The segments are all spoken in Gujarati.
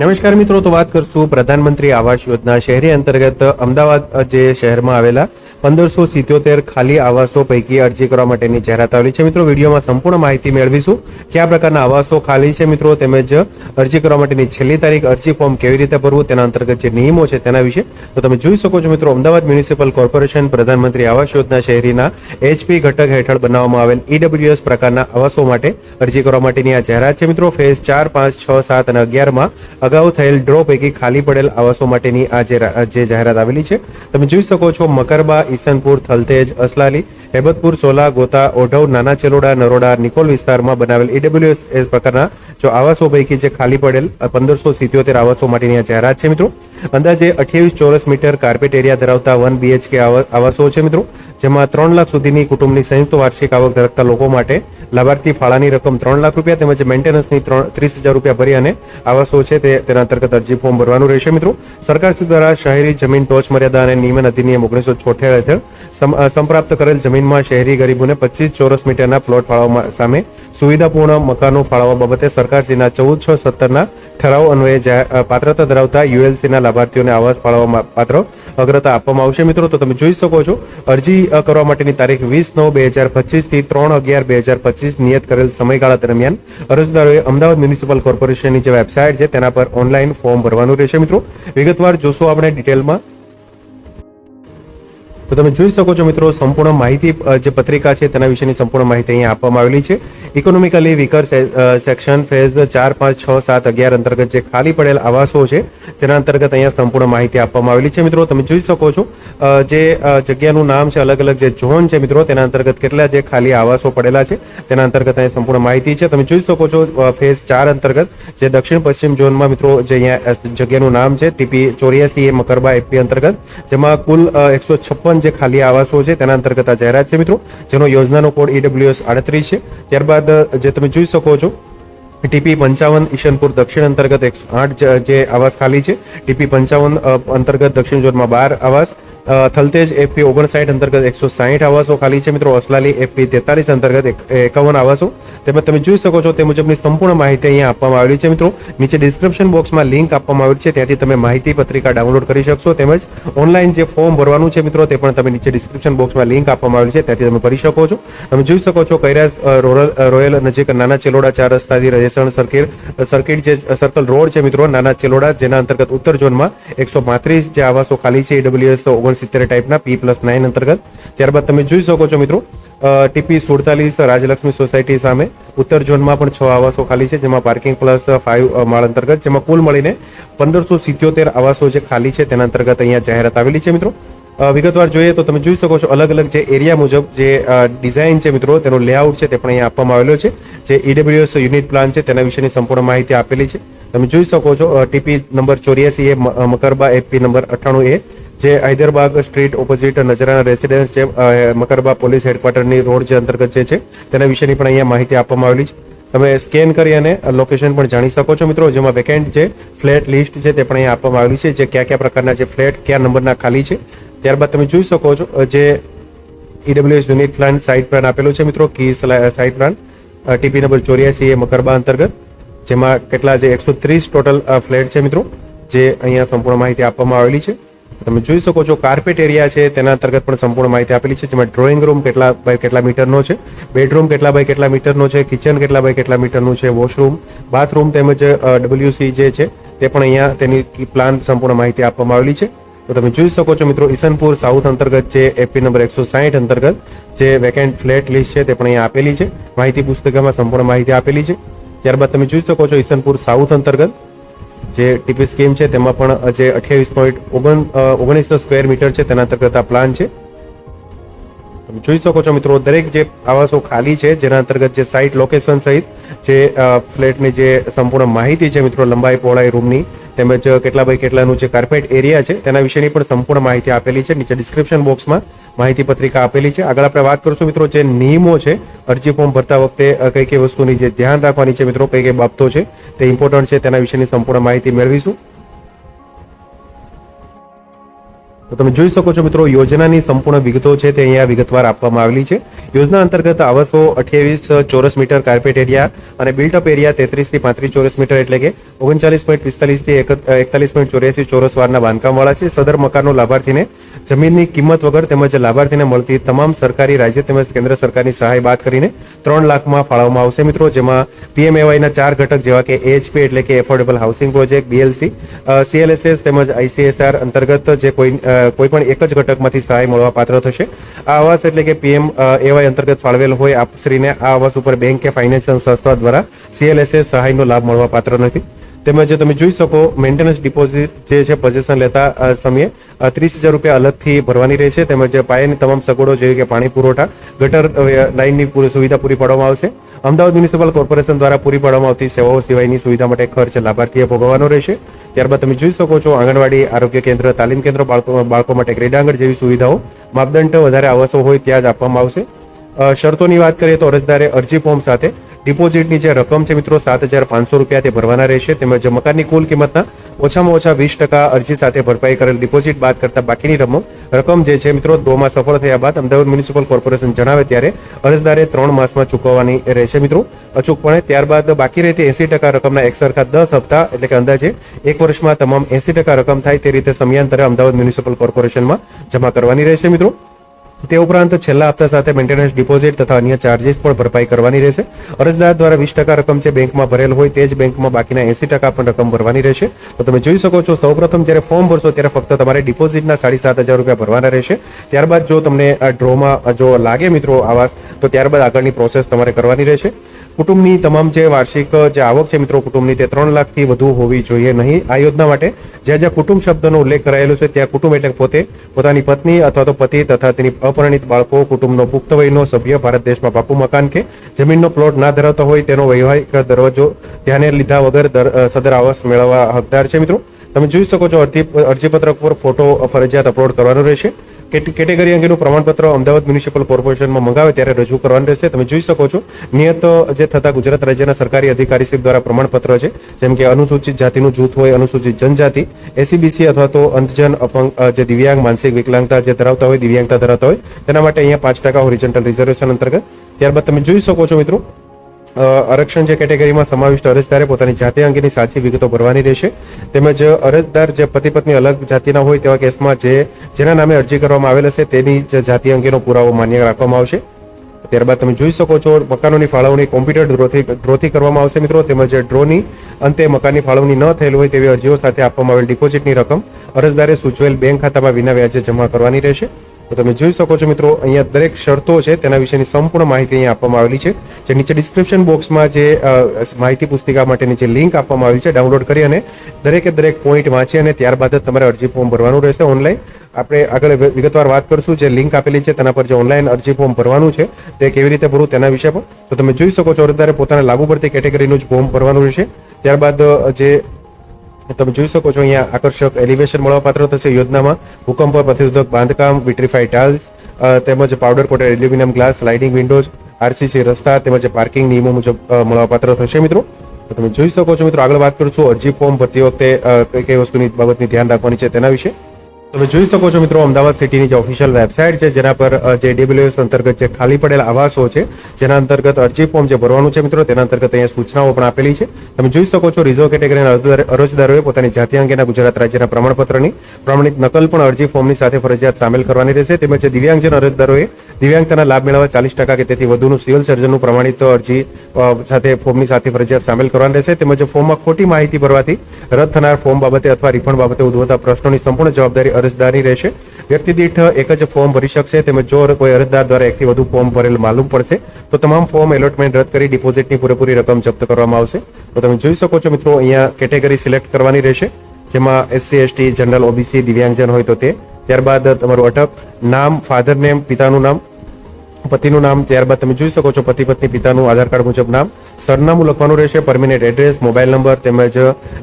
નમસ્કાર મિત્રો, તો વાત કરશું પ્રધાનમંત્રી આવાસ યોજના શહેરી અંતર્ગત અમદાવાદ જે શહેરમાં આવેલા પંદરસો સિત્યોતેર ખાલી આવાસો પૈકી અરજી કરવા માટેની જાહેરાત આવેલી છે. મિત્રો, વિડીયોમાં સંપૂર્ણ માહિતી મેળવીશું. કયા પ્રકારના આવાસો ખાલી છે મિત્રો, તેમજ અરજી કરવા માટેની છેલ્લી તારીખ, અરજી ફોર્મ કેવી રીતે ભરવું, તેના અંતર્ગત જે નિયમો છે તેના વિશે, તો તમે જોઈ શકો છો મિત્રો, અમદાવાદ મ્યુનિસિપલ કોર્પોરેશન પ્રધાનમંત્રી આવાસ યોજના શહેરીના એચપી ઘટક હેઠળ બનાવવામાં આવેલ ઈડબ્લ્યુએસ પ્રકારના આવાસો માટે અરજી કરવા માટેની આ જાહેરાત છે. મિત્રો, ફેઝ ચાર, પાંચ, છ, સાત અને અગિયારમાં અગાઉ થયેલ ડ્રો પૈકી ખાલી પડેલ આવાસો માટેની આ જે જાહેરાત આવેલી છે, તમે જોઈ શકો છો મકરબા, ઈસનપુર, થલતેજ, અસલાલી, હેબતપુર, સોલા, ગોતા, ઓઢવ, નાના ચેલોડા, નરોડા, નિકોલ વિસ્તારમાં બનાવેલ ઈડબ્લ્યુએસ પ્રકારના જો આવાસો પૈકી જે ખાલી પડેલ પંદરસો સિત્યોતેર આવાસો માટેની આ જાહેરાત છે મિત્રો. અંદાજે અઠ્યાવીસ ચોરસ મીટર કાર્પેટ એરિયા ધરાવતા વન બીએચકે આવાસો છે મિત્રો, જેમાં ત્રણ લાખ સુધીની કુટુંબની સંયુક્ત વાર્ષિક આવક ધરાવતા લોકો માટે લાભાર્થી ફાળાની રકમ ત્રણ લાખ રૂપિયા તેમજ મેન્ટેનન્સની ત્રણ, ત્રીસ હજાર રૂપિયા ભરી અને આવાસો છે તે તેના અંતર્ગત અરજી ફોર્મ ભરવાનું રહેશે મિત્રો. સરકાર દ્વારા શહેરી જમીન ટોચ મર્યાદા અને નિયમન અધિનિયમ ઓગણીસો છોતેર હેઠળ સંપ્રાપ્ત કરેલ જમીનમાં શહેરી ગરીબોને પચીસ ચોરસ મીટરના પ્લોટ ફાળવવા સામે સુવિધાપૂર્ણ મકાનો ફાળવવા બાબતે સરકારશ્રીના ચૌદ, છ, સત્તરના ઠરાવ અન્વયે પાત્રતા ધરાવતા યુએલસીના લાભાર્થીઓને આવાસ ફાળવવા પાત્ર અગ્રતા આપવામાં આવશે મિત્રો. તો તમે જોઈ શકો છો, અરજી કરવા માટેની તારીખ વીસ નવ બે હજાર પચીસથી ત્રણ અગિયાર બે હજાર પચીસ નિયત કરેલ સમયગાળા દરમિયાન અરજદારોએ અમદાવાદ મ્યુનિસિપલ કોર્પોરેશનની જે વેબસાઇટ છે તેના પર ઓનલાઈન ફોર્મ ભરવાનું રહેશે મિત્રો. વિગતવાર જોશો આપણે ડિટેલમાં તો તમે જોઈ શકો છો મિત્રો, સંપૂર્ણ માહિતી જે પત્રિકા છે તેના વિશેની સંપૂર્ણ માહિતી અહીંયા આપવામાં આવેલી છે. ઇકોનોમિકલી વીકર સેક્શન ફેઝ ચાર, પાંચ, છ, સાત, અગિયાર અંતર્ગત જે ખાલી પડેલ આવાસો છે, જેના અંતર્ગત અહીંયા સંપૂર્ણ માહિતી આપવામાં આવેલી છે મિત્રો. તમે જોઈ શકો છો જે જગ્યાનું નામ છે અલગ અલગ જે ઝોન છે મિત્રો, તેના અંતર્ગત કેટલા જે ખાલી આવાસો પડેલા છે, તેના અંતર્ગત અહીંયા સંપૂર્ણ માહિતી છે. તમે જોઈ શકો છો ફેઝ ચાર અંતર્ગત જે દક્ષિણ પશ્ચિમ ઝોનમાં મિત્રો, જે અહીંયા જગ્યાનું નામ છે, ટીપી ચોર્યાસી એ મકરબા એપી અંતર્ગત, જેમાં કુલ એકસો છપ્પન જે ખાલી આવાસો છે, તેના અંતર્ગત આ જાહેરાત છે મિત્રો, જેનો યોજનાનો કોડ ઈડબ્લ્યુએસ આડત્રીસ છે. ત્યારબાદ, જે તમે જોઈ શકો છો ટીપી પંચાવન ઈશનપુર દક્ષિણ અંતર્ગત એકસો આઠ જે આવાસ ખાલી છે. ટીપી પંચાવન અંતર્ગત દક્ષિણ ઝોનમાં બાર આવાસ. થલતેજ એફપી ઓગણસાઠ અંતર્ગત એકસો સાહીઠ આવાસો, ખાલી છે મિત્રો અસલાલી એફપી તેતાલીસ અંતર્ગત એકાવન આવાસો. તેમજ તમે જોઈ શકો છો તે મુજબની સંપૂર્ણ માહિતી અહીંયા આપવામાં આવેલી છે મિત્રો. નીચે ડિસ્ક્રિપ્શન બોક્સમાં લિંક આપવામાં આવેલી છે, ત્યાંથી તમે માહિતી પત્રિકા ડાઉનલોડ કરી શકશો. તેમજ ઓનલાઈન જે ફોર્મ ભરવાનું છે મિત્રો, તે પણ તમે નીચે ડિસ્ક્રિપ્શન બોક્સમાં લિંક આપવામાં આવેલી છે, ત્યાંથી તમે ભરી શકો છો. તમે જોઈ શકો છો કૈરાસ રોયલ નજીક નાના ચેલોડા ચાર રસ્તાથી રજેસણ સર્કિટ સર્કિટ જે સર્કલ રોડ છે મિત્રો, નાના ચેલોડા, જેના અંતર્ગત ઉત્તર ઝોનમાં એકસો પાંત્રીસ જે આવાસો ખાલી છે ઈડબ્લ્યુએસ ઓગણસિત્તેર ટાઈપના પી પ્લસ નાઇન અંતર્ગત. ત્યારબાદ તમે જોઈ શકો છો મિત્રો ટીપી સુડતાલીસ રાજલક્ષ્મી સોસાયટી સામે ઉત્તર ઝોનમાં પણ છ આવાસો ખાલી છે, જેમાં પાર્કિંગ પ્લસ ફાઇવ માળ અંતર્ગત, જેમાં કુલ મળીને પંદરસો સિત્યોતેર આવાસો જે ખાલી છે, તેના અંતર્ગત અહીંયા જાહેરાત આવેલી છે મિત્રો. વિગતવાર જોઈએ તો તમે જોઈ શકો છો અલગ અલગ જે એરિયા મુજબ જે ડિઝાઇન છે મિત્રો, તેનો લેઆઉટ છે તે પણ અહીંયા આપવામાં આવેલો છે. જે ઈડબ્લ્યુએસ યુનિટ પ્લાન છે તેના વિશેની સંપૂર્ણ માહિતી આપેલી છે. તમે જોઈ શકો છો ટીપી નંબર ચોર્યાસી એ મકરબા એપી નંબર અઠ્ઠાણું એ જે Haiderbagh street opposite Nazrana residence છે મકરબા પોલીસ હેડક્વાર્ટરની રોડ જે અંતર્ગત જે છે, તેના વિશેની પણ અહીંયા માહિતી આપવામાં આવેલી છે. તમે સ્કેન કરી અને લોકેશન પણ જાણી શકો છો મિત્રો. જેમાં વેકેન્ટ જે ફ્લેટ લિસ્ટ છે તે પણ અહીંયા આપવામાં આવેલી છે, જે કયા કયા પ્રકારના જે ફ્લેટ કયા નંબરના ખાલી છે. ત્યારબાદ તમે જોઈ શકો છો જે EWS unit plan site plan આપેલું છે મિત્રો, key site plan TP number ચોર્યાસી એ મકરબા અંતર્ગત, જેમાં કેટલા જે એકસો ત્રીસ ટોટલ ફ્લેટ છે મિત્રો, જે અહીંયા સંપૂર્ણ માહિતી આપવામાં આવેલી છે. તમે જોઈ શકો છો કાર્પેટ એરિયા છે, તેના અંતર્ગત પણ સંપૂર્ણ માહિતી આપેલી છે, જેમાં ડ્રોઈંગ રૂમ કેટલા બાય કેટલા મીટરનો છે બેડરૂમ કેટલા બાય કેટલા મીટરનો છે કિચન કેટલા બાય કેટલા મીટરનું છે વોશરૂમ બાથરૂમ તેમજ ડબલ્યુસી જે છે, તે પણ અહીંયા તેની પ્લાન સંપૂર્ણ માહિતી આપવામાં આવેલી છે. તો તમે જોઈ શકો છો મિત્રો, ઈસનપુર સાઉથ અંતર્ગત જે એપી નંબર એકસો સાહીઠ અંતર્ગત જે વેકેન્ટ ફ્લેટ લિસ્ટ છે, તે પણ અહીંયા આપેલી છે. માહિતી પુસ્તિકામાં સંપૂર્ણ માહિતી આપેલી છે. ત્યારબાદ તમે જોઈ શકો છો ઈસનપુર સાઉથ અંતર્ગત જે ટીપી સ્કીમ છે, તેમાં પણ જે અઠ્યાવીસ પોઈન્ટ ઓગણ ઓગણીસો સ્ક્વેર મીટર છે. તેના અંતર્ગત આ પ્લાન છે. તમે જોઈ શકો છો મિત્રો, દરેક જે આવાસો ખાલી છે, જેના અંતર્ગત જે સાઇટ લોકેશન સહિત જે ફ્લેટની જે સંપૂર્ણ માહિતી છે મિત્રો, લંબાઈ, પહોળાઈ, રૂમની, તેમજ કેટલા બાય કેટલાનું જે કાર્પેટ એરિયા છે, તેના વિશેની પણ સંપૂર્ણ માહિતી આપેલી છે. નીચે ડિસ્ક્રિપ્શન બોક્સમાં માહિતી પત્રિકા આપેલી છે. આગળ આપણે વાત કરશું મિત્રો, જે નિયમો છે, અરજી ફોર્મ ભરતા વખતે કઈ કઈ વસ્તુની જે ધ્યાન રાખવાની છે મિત્રો કઈ કઈ બાબતો છે, તે ઇમ્પોર્ટન્ટ છે, તેના વિશેની સંપૂર્ણ માહિતી મેળવીશું. તો તમે જોઈ શકો છો મિત્રો, યોજનાની સંપૂર્ણ વિગતો છે તે અહીંયા વિગતવાર આપવામાં આવેલી છે. યોજના અંતર્ગત આવાસો અઠ્યાવીસ ચોરસ મીટર કાર્પેટ એરિયા અને બિલ્ટઅપ એરિયા તેત્રીસથી પાંત્રીસ ચોરસ મીટર એટલે કે ઓગણચાલીસ પોઈન્ટ પિસ્તાલીસથી એકતાલીસ પોઈન્ટ ચોર્યાસી ચોરસ વારના બાંધકામવાળા છે. સદર મકાનનો લાભાર્થીને જમીનની કિંમત વગર તેમજ લાભાર્થીને મળતી તમામ સરકારી રાજ્ય તેમજ કેન્દ્ર સરકારની સહાય બાદ કરીને ત્રણ લાખમાં ફાળવવામાં આવશે. મિત્રો, જેમાં પીએમએવાયના ચાર ઘટક જેવા કે એચપી એટલે કે affordable housing project, BLC CLSS તેમજ આઈસીએસઆર અંતર્ગત જે કોઈ કોઈ પણ એક જ ઘટકમાંથી સહાય મળવા પાત્ર થશે. આ આવાસ એટલે કે પીએમ એવાય અંતર્ગત ફાળવેલ હોય આપશ્રીને આ આવાસ ઉપર બેંક કે ફાઇનાન્શિયલ સંસ્થા દ્વારા સીએલએસએ સહાયનો લાભ મળવા પાત્ર નથી. તેમજ તમે જોઈ શકો મેન્ટેનન્સ ડિપોઝિટ જે છે પોઝિશન લેતા સમયે ત્રીસ હજાર રૂપિયા અલગથી ભરવાની રહેશે તેમજ પાયાની તમામ સગવડો, જેવી કે પાણી પુરવઠા, ગટર લાઇનની સુવિધા પૂરી પાડવામાં આવશે. અમદાવાદ મ્યુનિસિપલ કોર્પોરેશન દ્વારા પૂરી પાડવામાં આવતી સેવાઓ, સિવાયની સુવિધા માટે ખર્ચ લાભાર્થીએ ભોગવવાનો રહેશે. ત્યારબાદ તમે જોઈ શકો છો, આંગણવાડી, આરોગ્ય કેન્દ્ર, તાલીમ કેન્દ્ર, બાળકો બાળકો માટે ક્રીડાંગણ જેવી સુવિધાઓ માપદંડ વધારે આવાસો હોય ત્યાં જ આપવામાં આવશે. શરતોની વાત કરીએ તો અરજદારે અરજી ફોર્મ સાથે ડિપોઝિટની જે રકમ છે મિત્રો, સાત હજાર પાંચસો રૂપિયા તે ભરવાના રહેશે. તેમજ મકાનની કુલ કિંમતના ઓછામાં ઓછા વીસ ટકા અરજી સાથે ભરપાઈ કરેલ ડિપોઝિટ બાદ કરતા બાકીની રકમ રકમ જે છે મિત્રો ડ્રોમાં સફળ થયા બાદ અમદાવાદ મ્યુનિસિપલ કોર્પોરેશન જણાવે ત્યારે અરજદારે ત્રણ માસમાં ચૂકવવાની રહેશે મિત્રો. અચૂકપણે ત્યારબાદ બાકી રહેતી એસી ટકા રકમના એક સરખા દસ હપ્તા એટલે કે અંદાજે એક વર્ષમાં તમામ એસી ટકા રકમ થાય તે રીતે સમયાંતરે અમદાવાદ મ્યુનિસિપલ કોર્પોરેશનમાં જમા કરવાની રહેશે મિત્રો. તે ઉપરાંત છેલ્લા હપ્તા સાથે મેન્ટેનન્સ ડિપોઝિટ તથા અન્ય ચાર્જિસ પણ ભરપાઈ કરવાની રહેશે. અરજદાર દ્વારા વીસ ટકા રકમ જે બેંકમાં ભરેલ હોય તે જ બેંકમાં બાકીના એસી ટકા પણ રકમ ભરવાની રહેશે. તો તમે જોઈ શકો છો, સૌપ્રથમ જ્યારે ફોર્મ ભરશો ત્યારે ફક્ત તમારે ડિપોઝિટના સાડી સાત હજાર રૂપિયા ભરવાના રહેશે. ત્યારબાદ જો તમને ડ્રોમાં જો લાગે મિત્રો આવાસ, તો ત્યારબાદ આગળની પ્રોસેસ તમારે કરવાની રહેશે. કુટુંબની તમામ જે વાર્ષિક, જે આવક છે મિત્રો કુટુંબની, તે ત્રણ લાખથી વધુ હોવી જોઈએ નહીં. આ યોજના માટે જ્યાં જ્યાં કુટુંબ શબ્દનો ઉલ્લેખ કરાયેલો છે, ત્યાં કુટુંબ એટલે પોતે પોતાની પત્ની અથવા તો પતિ તથા તેની અપરિણિત બાળકો, કુટુંબનો પુખ્ત વયનો સભ્ય, ભારત દેશમાં પાકું મકાન કે જમીનનો પ્લોટ ના ધરાવતો હોય તેનો વૈવાહિક દરવાજો ધ્યાને લીધા વગર સદર આવાસ મેળવવા હકદાર છે મિત્રો. તમે જોઈ શકો છો અરજી, અરજીપત્રક પર ફોટો ફરજિયાત અપલોડ કરવાનો રહેશે. કેટ- કેટેગરી અંગેનું પ્રમાણપત્ર અમદાવાદ મ્યુનિસિપલ કોર્પોરેશનમાં મંગાવે ત્યારે રજૂ કરવાનું રહેશે. તમે જોઈ શકો છો, નિયત જે થતા ગુજરાત રાજ્યના સરકારી અધિકારી શ્રી દ્વારા પ્રમાણપત્ર છે, જેમ કે અનુસૂચિત જાતિનું જૂથ હોય, અનુસૂચિત જનજાતિ એસીબીસી અથવા તો અંધજન અપંગ જે દિવ્યાંગ, માનસિક વિકલાંગતા જે ધરાવતા હોય, દિવ્યાંગતા ધરાવતા હોય તેના માટે અહીંયા પાંચ ટકા હોરિજન્ટલ રિઝર્વેશન અંતર્ગત. ત્યારબાદ તમે જોઈ શકો છો મિત્રો આરક્ષણ જે કેટેગરીમાં સમાવિષ્ટ અરજદારે પોતાની જાતિ અંગેની સાચી વિગતો ભરવાની રહેશે. તેમજ અરજદાર જે પતિ પત્ની અલગ જાતિના હોય તેવા કેસમાં જે, જેના નામે અરજી કરવામાં આવેલ હશે તેની જ જાતિ અંગેનો પુરાવો માન્ય રાખવામાં આવશે. ત્યારબાદ તમે જોઈ શકો છો, મકાનોની ફાળવણી કોમ્પ્યુટર ડ્રોથી ડ્રોથી કરવામાં આવશે મિત્રો. તેમજ ડ્રોની અંતે મકાનની ફાળવણી ન થયેલ હોય તેવી અરજીઓ સાથે આપવામાં આવેલ ડિપોઝિટની રકમ અરજદારે સૂચવેલ બેંક ખાતામાં વિના વ્યાજે જમા કરવાની રહેશે. તો તમે જોઈ શકો છો મિત્રો, અહીંયા દરેક શરતો છે, તેના વિશેની સંપૂર્ણ માહિતી અહીંયા આપવામાં આવેલી છે. જે નીચે ડિસ્ક્રિપ્શન બોક્સમાં જે માહિતી પુસ્તિકા માટેની જે લિંક આપવામાં આવી છે ડાઉનલોડ કરી અને દરેકે દરેક પોઈન્ટ વાંચી અને ત્યારબાદ જ તમારે અરજી ફોર્મ ભરવાનું રહેશે ઓનલાઈન આપણે આગળ વિગતવાર વાત કરશું જે લિંક આપેલી છે, તેના પર જે ઓનલાઈન અરજી ફોર્મ ભરવાનું છે, તે કેવી રીતે ભરવું તેના વિશે પણ. તો તમે જોઈ શકો છો, અરજદારે પોતાને લાગુ પડતી કેટેગરીનું જ ફોર્મ ભરવાનું રહેશે. ત્યારબાદ જે તમે જોઈ શકો છો અહીંયા આકર્ષક એલિવેશન મળવાપાત્ર થશે યોજનામાં ભૂકંપ પ્રતિરોધક બાંધકામ વિટ્રીફાઈડ ટાઇલ્સ તેમજ powder coated aluminium glass sliding windows RCC રસ્તા, તેમજ પાર્કિંગ નિયમો મુજબ મળવાપાત્ર થશે મિત્રો. તો તમે જોઈ શકો છો મિત્રો, આગળ વાત કરશું અરજી ફોર્મ ભરતી વખતે કઈ કઈ વસ્તુની બાબતની ધ્યાન રાખવાની છે તેના વિશે. તમે જોઈ શકો છો મિત્રો, અમદાવાદ સિટીની જે ઓફિશિયલ વેબસાઇટ છે, જેના પર જે ડબ્લ્યુએસ અંતર્ગત જે ખાલી પડેલા આવાસો છે, જેના અંતર્ગત અરજી ફોર્મ જે ભરવાનું છે મિત્રો, તેના અંતર્ગત અહીંયા સૂચનાઓ પણ આપેલી છે. તમે જોઈ શકો છો રિઝર્વ કેટેગરીના અરજદાર- અરજદારોએ પોતાની જાતિ અંગેના ગુજરાત રાજ્યના પ્રમાણપત્રની પ્રમાણિત નકલ પણ અરજી ફોર્મની સાથે ફરજિયાત સામેલ કરવાની રહેશે. તેમજ દિવ્યાંગજન અરજદારોએ દિવ્યાંગતાના લાભ મેળવવા ચાલીસ ટકા કે તેથી વધુનું સિવિલ સર્જનનું પ્રમાણિત અરજી સાથે ફોર્મની સાથે ફરજિયાત સામેલ કરવાની રહેશે. તેમજ ફોર્મમાં ખોટી માહિતી ભરવાથી રદ થનાર ફોર્મ બાબતે અથવા રિફંડ બાબતે ઉદ્ભવતા પ્રશ્નોની સંપૂર્ણ જવાબદારી અરજદારની રહેશે. વ્યક્તિ દીઠ એક જ ફોર્મ ભરી શકશે તેમજ જો કોઈ અરજદાર દ્વારા એકથી વધુ ફોર્મ ભરેલ માલુમ પડશે, તો તમામ ફોર્મ એલોટમેન્ટ રદ કરી ડિપોઝિટની પૂરેપૂરી રકમ જપ્ત કરવામાં આવશે. તો તમે જોઈ શકો છો મિત્રો, અહીંયા કેટેગરી સિલેક્ટ કરવાની રહેશે, જેમાં એસસી, એસટી, જનરલ, ઓબીસી, દિવ્યાંગજન હોય તો તે. ત્યારબાદ તમારું અટક, નામ, ફાધર નેમ, પિતાનું નામ પતિનું નામ ત્યારબાદ તમે જોઈ શકો છો પતિ પત્ની પિતાનું આધાર કાર્ડ મુજબ નામ. સરનામું લખવાનું રહેશે પરમિનેન્ટ એડ્રેસ મોબાઈલ નંબર તેમજ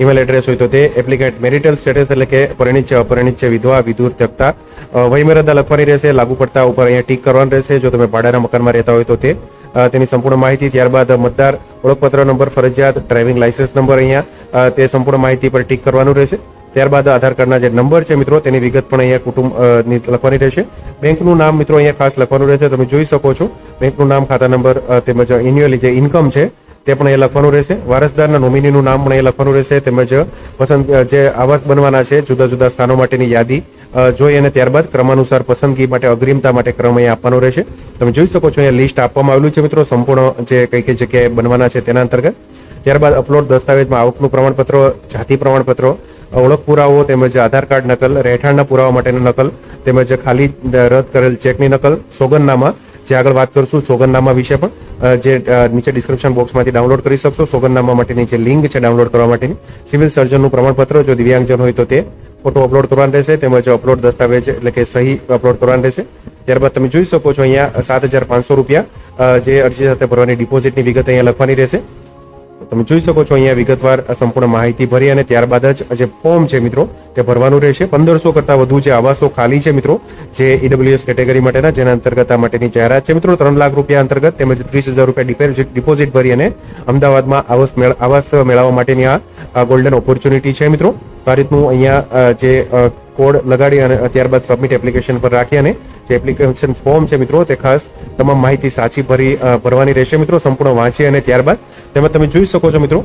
ઈમેલ એડ્રેસ હોય તો તે એપ્લિકેન્ટ મેરિટલ સ્ટેટસ એટલે કે પરિણીત છે અપરિણીત છે વિધવા, વિધુર, ત્યક્તા વયમર્યાદા લખવાની રહેશે, લાગુ પડતા ઉપર અહીંયા ટીક કરવાનું રહેશે. જો તમે ભાડાના મકાનમાં રહેતા હોય તો તે તેની સંપૂર્ણ માહિતી ત્યારબાદ મતદાર ઓળખપત્ર નંબર, ફરજિયાત ડ્રાઇવિંગ લાયસન્સ નંબર અહીંયા તે સંપૂર્ણ માહિતી પર ટીક કરવાનું રહેશે. ત્યારબાદ આધાર કાર્ડના જે નંબર છે મિત્રો, તેની વિગત પણ અહીંયા કુટુંબ લખવાની રહેશે. બેંકનું નામ મિત્રો અહીંયા ખાસ લખવાનું રહેશે, તમે જોઈ શકો છો. બેંકનું નામ, ખાતા નંબર તેમજ એન્યુઅલી જે ઇન્કમ છે, તે પણ અહીંયા લખવાનું રહેશે. વારસદારના નોમિનીનું નામ પણ અહીંયા લખવાનું રહેશે, તેમજ પસંદ જે આવાસ બનવાના છે, જુદા જુદા સ્થાનો માટેની યાદી જોઈ અને ત્યારબાદ ક્રમાનુસાર પસંદગી માટે, અગ્રિમતા માટે ક્રમ અહીંયા આપવાનો રહેશે. તમે જોઈ શકો છો, અહીંયા લિસ્ટ આપવામાં આવેલું છે મિત્રો, સંપૂર્ણ જે કઈ કઈ જગ્યાએ બનવાના છે તેના અંતર્ગત. ત્યારબાદ અપલોડ દસ્તાવેજમાં આવકનું પ્રમાણપત્ર, જાતિ પ્રમાણપત્રો ઓળખ પુરાવો તેમજ આધાર કાર્ડ નકલ, રહેઠાણના પુરાવા માટેની નકલ, તેમજ ખાલી રદ કરેલ ચેકની નકલ, સોગંદનામા. જે આગળ વાત કરશું, સોગંદનામા વિશે પણ જે નીચે ડિસ્ક્રિપ્શન બોક્સમાંથી ડાઉનલોડ કરી શકશો. સોગંદનામા માટેની જે લિંક છે ડાઉનલોડ કરવા માટેની. સિવિલ સર્જનનું પ્રમાણપત્ર, જો દિવ્યાંગજન હોય તો તે ફોટો અપલોડ કરવાનું રહેશે, તેમજ અપલોડ દસ્તાવેજ એટલે કે સહી અપલોડ કરવાનું રહેશે. ત્યારબાદ તમે જોઈ શકો છો અહીંયા સાત હજાર પાંચસો રૂપિયા જે અરજી સાથે ભરવાની ડિપોઝિટની વિગત અહીંયા લખવાની રહેશે. તમે જોઈ શકો છો અહીંયા વિગતવાર સંપૂર્ણ માહિતી ભરી અને ત્યારબાદ જ જે ફોર્મ છે મિત્રો, તે ભરવાનું રહેશે. પંદરસો કરતા વધુ જે આવાસો ખાલી છે મિત્રો, જે ઈડબ્લ્યુએસ કેટેગરી માટેના, જેના અંતર્ગત આ માટેની જાહેરાત છે મિત્રો. ત્રણ લાખ રૂપિયા અંતર્ગત તેમજ ત્રીસ હજાર રૂપિયા ડિપોઝિટ ભરી અને અમદાવાદમાં આવાસ મેળ આવાસ મેળવવા માટેની આ ગોલ્ડન ઓપોર્ચ્યુનિટી છે મિત્રો. આ રીતનું અહીંયા જે કોડ લગાડી અને ત્યારબાદ સબમિટ એપ્લિકેશન પર રાખી અને જે એપ્લિકેશન ફોર્મ છે મિત્રો, તે ખાસ તમામ માહિતી સાચી ભરી ભરવાની રહેશે મિત્રો, સંપૂર્ણ વાંચી અને ત્યારબાદ તેમાં તમે જોઈ શકો છો મિત્રો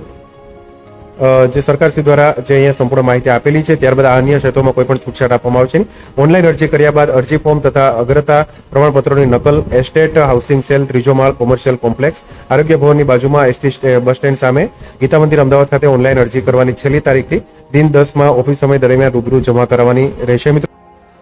જે સરકારશ્રી દ્વારા જે અહીંયા સંપૂર્ણ માહિતી આપેલી છે, ત્યારબાદ અન્ય ક્ષેત્રોમાં કોઈ પણ છૂટછાટ આપવામાં આવશે નહીં. ઓનલાઈન અરજી કર્યા બાદ અરજી ફોર્મ તથા અગ્રતા પ્રમાણપત્રોની નકલ, એસ્ટેટ, હાઉસિંગ સેલ, ત્રીજો માળ, કોમર્શિયલ કોમ્પ્લેક્સ, આરોગ્ય ભવનની બાજુમાં એસટી બસ સ્ટેન્ડ સામે ગીતા મંદિર અમદાવાદ ખાતે ઓનલાઈન અરજી કરવાની છેલ્લી તારીખથી, દિન દસમાં ઓફિસ સમય દરમિયાન રૂબરૂ જમા કરાવવાની રહેશે. મિત્રો